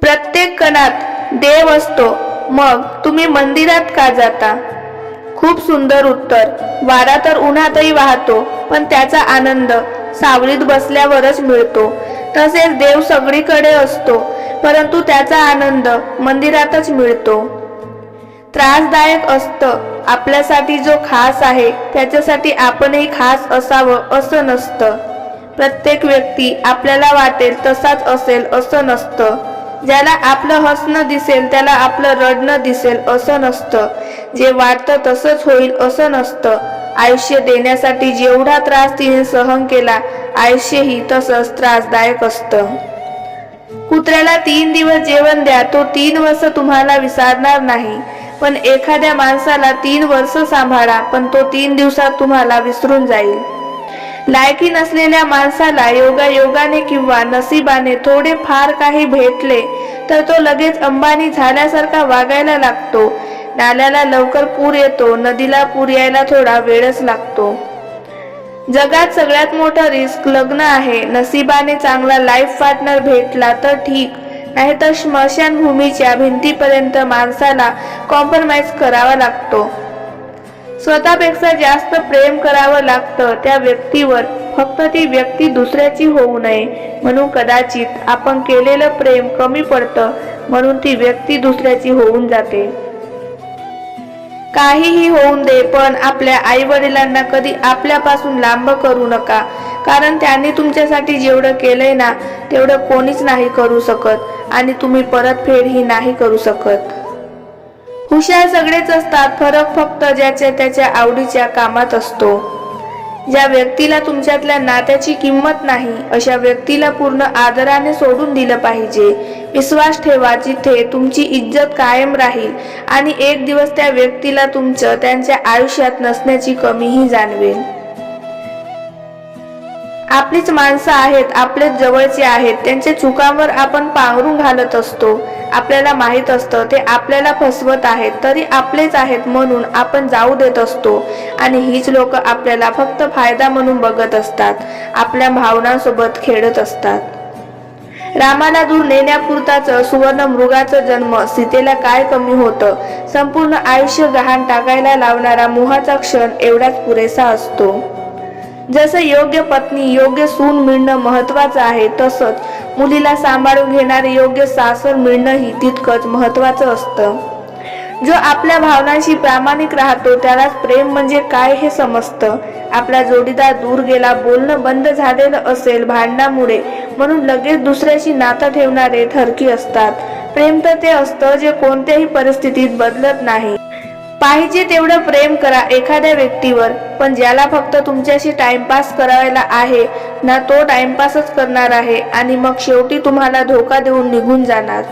प्रत्येक कणात देव असतो. मग तुम्ही मंदिरात का जाता? खूप सुंदर उत्तर. वारा तर उन्हातही वाहतो पण त्याचा आनंद सावलीत बसल्यावरच मिळतो. तसेच देव सगळीकडे असतो परंतु त्याचा आनंद मंदिरातच मिळतो. त्रासदायक असतं. आपल्यासाठी जो खास आहे त्याच्यासाठी आपणही खास असावं असं नसतं. प्रत्येक व्यक्ती आपल्याला वाटेल तसाच असेल असं नसतं. ज्याला आपलं हसणं दिसेल त्याला आपलं रडणं दिसेल असं नसतं. जे वाटतं तसंच होईल असं नसतं. आयुष्य देण्यासाठी जेवढा त्रास तिने सहन केला आयुष्यही तसंच त्रासदायक असतं. कुत्र्याला तीन दिवस जेवण द्या तो तीन वर्ष तुम्हाला विसरणार नाही. पण एखाद्या माणसाला तीन वर्ष सांभाळा पण तो तीन दिवसात तुम्हाला विसरून जाईल. लायकी नसलेल्या माणसाला योगा योगाने किंवा नसिबाने थोडे फार काही भेटले तर तो लगेच अंबानी झाल्यासारखा वागायला लागतो. नाल्याला लवकर पूर येतो नदीला पूर यायला थोडा वेळच लागतो. जगात सगळ्यात मोठं रिस्क लग्न आहे. नसिबाने चांगला लाईफ पार्टनर भेटला तर ठीक नाहीतर स्मशानभूमीच्या भिंतीपर्यंत माणसाला कॉम्प्रोमाइज करावा लागतो. स्वतःपेक्षा जास्त प्रेम करावं लागतं त्या व्यक्तीवर. फक्त ती व्यक्ती दुसऱ्याची होऊ नये. म्हणून कदाचित आपण केलेलं प्रेम कमी पडतं म्हणून ती व्यक्ती दुसऱ्याची होऊन जाते. काहीही होऊन दे पण आपल्या आई वडिलांना कधी आपल्यापासून लांब करू नका. कारण त्यांनी तुमच्यासाठी जेवढं केलंय ना तेवढं कोणीच नाही करू शकत. आणि तुम्ही परतफेडही नाही करू शकत. हुशार सगळेच असतात फरक फक्त ज्याच्या त्याच्या आवडीच्या कामात असतो. ज्या व्यक्तीला तुमच्यातल्या नात्याची किंमत नाही अशा व्यक्तीला पूर्ण आदराने सोडून दिलं पाहिजे. विश्वास ठेवा जिथे तुमची इज्जत कायम राहील आणि एक दिवस त्या व्यक्तीला तुमचं त्यांच्या आयुष्यात नसण्याची कमीही जाणवेल. आपलीच माणसं आहेत आपलेच जवळचे आहेत त्यांच्या चुकांवर आपण पांघरून घालत असतो. आपल्याला माहीत असतं ते आपल्याला फसवत आहेत तरी आपलेच आहेत म्हणून आपण जाऊ देत असतो. आणि हीच लोक आपल्याला फक्त फायदा म्हणून बघत असतात. आपल्या भावनांसोबत खेळत असतात. रामाला दूर नेण्यापुरताच सुवर्ण मृगाचा जन्म सीतेला काय कमी होतं? संपूर्ण आयुष्य गहाण टाकायला लावणारा मोहाचा क्षण एवढाच पुरेसा असतो. जसं योग्य पत्नी योग्य सून मिळणं महत्वाचं आहे तसंच मुलीला सांभाळून घेणारे योग्य सासर मिळणंही तितकंच महत्वाचं असतं. जो आपल्या भावनांशी प्रामाणिक राहतो त्यालाच प्रेम म्हणजे काय हे समजतं. आपला जोडीदार दूर गेला बोलणं बंद झालेलं असेल भांडणामुळे म्हणून लगेच दुसऱ्याशी नातं ठेवणारे ठरकी असतात. प्रेम तर ते असतं जे कोणत्याही परिस्थितीत बदलत नाही. पाहिजे तेवढं प्रेम करा एखाद्या व्यक्तीवर पण ज्याला फक्त तुमच्याशी टाइमपास करायला आहे ना तो टाइमपासच करणार आहे आणि मग शेवटी तुम्हाला धोका देऊन निघून जाणार.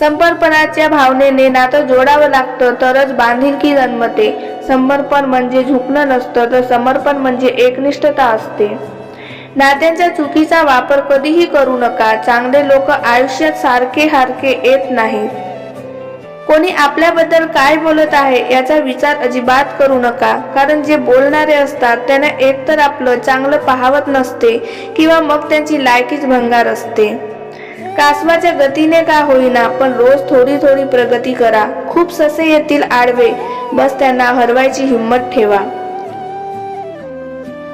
समर्पणाच्या भावनेने नातं जोडावं लागतं तरच बांधिलकी जन्मते. समर्पण म्हणजे झुकणं नसतं तर समर्पण म्हणजे एकनिष्ठता असते. नात्यांच्या चुकीचा वापर कधीही करू नका चांगले लोक आयुष्यात सारखे हारके येत नाहीत. कोणी आपल्याबद्दल काय बोलत आहे याचा विचार अजिबात करू नका. कारण जे बोलणारे असतात त्यांना एकतर आपलं चांगलं पाहावत नसते किंवा मग त्यांची लायकीच भंगार असते. कासवाच्या गतीने का होईना पण रोज थोडी थोडी प्रगती करा. खूप ससे येतील आडवे. बस त्यांना हरवायची हिंमत ठेवा.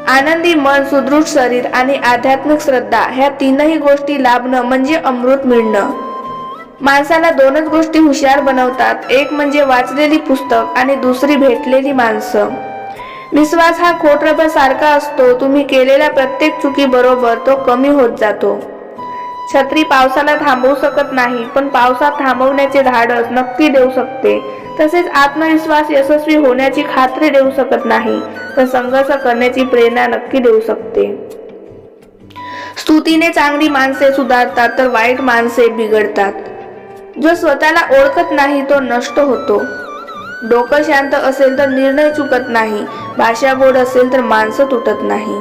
आनंदी मन सुदृढ शरीर आणि आध्यात्मिक श्रद्धा ह्या तीनही गोष्टी लाभणं म्हणजे अमृत मिळणं. माणसाला दोनच गोष्टी हुशार बनवतात. एक म्हणजे वाचलेली पुस्तक आणि दुसरी भेटलेली माणसं. विश्वास हा खोटरबर सारखा असतो. तुम्ही केलेल्या प्रत्येक चुकी बरोबर तो कमी होत जातो. छत्री पावसाला थांबवू शकत नाही पण पावसात थांबवण्याचे धाडस नक्की देऊ शकते. तसेच आत्मविश्वास यशस्वी होण्याची खात्री देऊ शकत नाही तर संघर्ष करण्याची प्रेरणा नक्की देऊ शकते. स्तुतीने चांगली माणसे सुधारतात तर वाईट माणसे बिघडतात. जो स्वतःला ओळखत नाही तो नष्ट होतो. डोकं शांत असेल तर निर्णय चुकत नाही. भाषा बोर्ड असेल तर माणसं तुटत नाही.